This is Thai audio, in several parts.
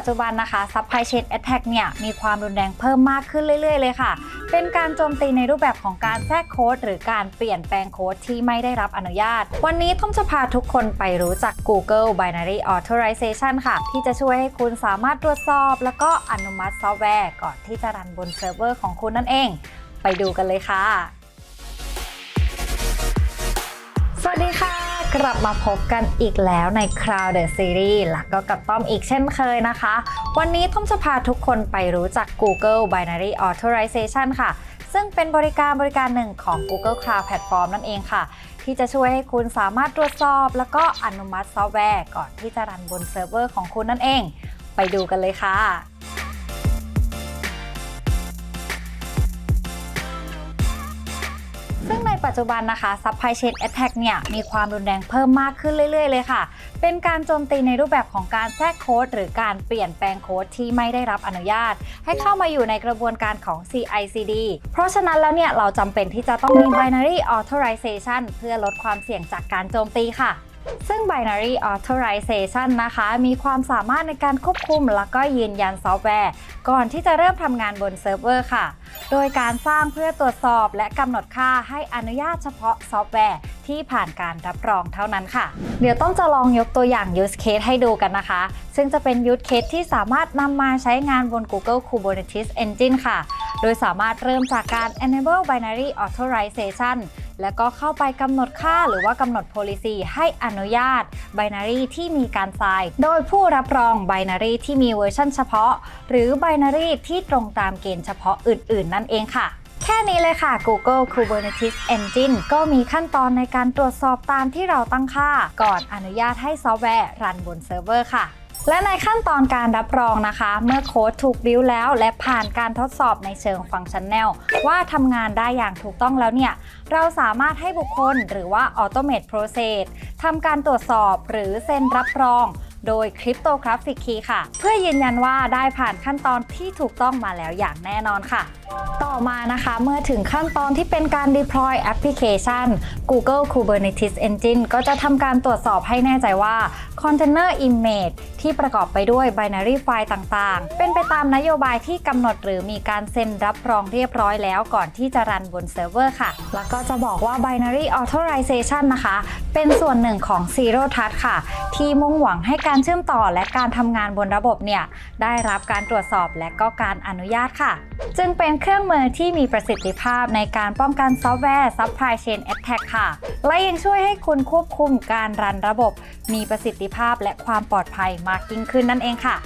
ปัจจุบันนะคะ Supply Chain Attack เนี่ยมีความรุนแรงเพิ่มมากขึ้นเรื่อย ๆ เลยค่ะ เป็นการโจมตีในรูปแบบของการแทรกโค้ด หรือการเปลี่ยนแปลงโค้ดที่ไม่ได้รับอนุญาต วันนี้ต้อมจะพาทุกคนไปรู้จัก Google Binary Authorization ค่ะ ที่จะช่วยให้คุณสามารถตรวจสอบ แล้วก็อนุมัติซอฟต์แวร์ก่อนที่จะรันบนเซิร์ฟเวอร์ของคุณนั่นเอง ไปดูกันเลยค่ะ สวัสดีค่ะ กลับมาพบกันอีกแล้วใน Crowd the Series แล้วก็กับต้อมอีกเช่นเคยนะคะ วันนี้ต้อมจะพาทุกคนไปรู้จัก Google Binary Authorization ค่ะ ซึ่งเป็นบริการบริการหนึ่งของ Google Cloud Platform นั่นเองค่ะ ที่จะช่วยให้คุณสามารถตรวจสอบ แล้วก็อนุมัติซอฟต์แวร์ก่อนที่จะรันบนเซิร์ฟเวอร์ของคุณนั่นเอง ไปดูกันเลยค่ะ ซึ่งในปัจจุบันนะคะ Supply Chain Attack เนี่ยมีความรุนแรงเพิ่มมากขึ้นเรื่อย ๆ เลยค่ะ เป็นการโจมตีในรูปแบบของการแทรกโค้ดหรือการเปลี่ยนแปลงโค้ดที่ไม่ได้รับอนุญาต ให้เข้ามาอยู่ในกระบวนการของ CI/CD เพราะฉะนั้นแล้วเนี่ยเราจำเป็นที่จะต้องมี Binary Authorization เพื่อลดความเสี่ยงจากการโจมตีค่ะ ซึ่ง Binary Authorization นะคะ มีความสามารถในการควบคุม แล้วก็ยืนยันซอฟต์แวร์ ก่อนที่จะเริ่มทำงานบนเซิร์ฟเวอร์ค่ะ โดยการสร้างเพื่อตรวจสอบและกำหนดค่าให้อนุญาตเฉพาะซอฟต์แวร์ที่ผ่านการรับรองเท่านั้นค่ะ เดี๋ยวต้องจะลองยกตัวอย่าง use case ให้ดูกันนะคะ ซึ่งจะเป็น use case ที่สามารถนำมาใช้งานบน Google Kubernetes Engine ค่ะ โดยสามารถเริ่มจากการ enable binary authorization แล้วก็เข้าไปกำหนดค่าหรือว่ากำหนด policy ให้อนุญาต binary ที่มีการทรายโดยผู้รับรอง binary ที่มีเวอร์ชันเฉพาะ หรือ binary ที่ตรงตามเกณฑ์เฉพาะอื่น ๆ นั่นเองค่ะแค่นี้เลยค่ะ Google Kubernetes Engine ก็มีขั้นตอนในการตรวจสอบตามที่เราตั้งค่า ก่อนอนุญาตให้ซอฟต์แวร์รันบนเซิร์ฟเวอร์ค่ะ และในขั้นตอนการรับรองนะคะ เมื่อโค้ดถูกบิวแล้ว และผ่านการทดสอบในเชิงฟังก์ชันแนลว่าทำงานได้อย่างถูกต้องแล้วเนี่ย เราสามารถให้บุคคลหรือว่า Automate Process ทำการตรวจสอบหรือเซ็นรับรองโดย Cryptographic Key ค่ะ เพื่อยืนยันว่าได้ผ่านขั้นตอนที่ถูกต้องมาแล้วอย่างแน่นอนค่ะ ต่อมานะคะเมื่อถึงขั้นตอนที่เป็นการ deploy application Google Kubernetes Engine ก็จะทำการตรวจสอบให้แน่ใจว่า container image ที่ประกอบไปด้วย binary file ต่างๆ เป็นไปตามนโยบายที่กำหนดหรือมีการเซ็นรับรองเรียบร้อยแล้วก่อนที่จะรันบนเซิร์ฟเวอร์ค่ะ แล้วก็จะบอกว่า binary authorization นะคะ เป็นส่วนหนึ่งของ Zero Trust ค่ะ ที่มุ่งหวังให้การเชื่อมต่อและการทำงานบนระบบเนี่ยได้รับการตรวจสอบและก็การอนุญาตค่ะ จึงเป็นเครื่องมือที่มีประสิทธิภาพในการป้องกันซอฟต์แวร์ Supply Chain Attack ค่ะ และยังช่วยให้คุณควบคุมการรันระบบ มีประสิทธิภาพและความปลอดภัยมากยิ่งขึ้นนั่นเองค่ะ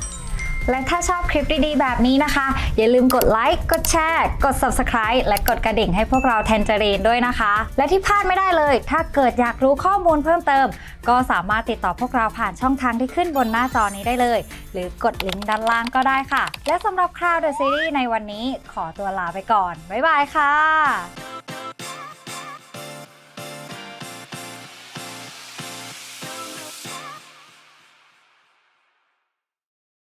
และถ้าชอบคลิปดีๆ แบบนี้นะคะ อย่าลืมกดไลค์ กดแชร์ กด Subscribe และกดกระดิ่งให้พวกเราแทนเจรีนด้วยนะคะ และที่พลาดไม่ได้เลย ถ้าเกิดอยากรู้ข้อมูลเพิ่มเติม ก็สามารถติดต่อพวกเราผ่านช่องทางที่ขึ้นบนหน้าจอนี้ได้เลย หรือกดลิงก์ด้านล่างก็ได้ค่ะ และสำหรับ Crowd the Series ในวันนี้ขอตัวลาไปก่อนบ๊ายบายค่ะ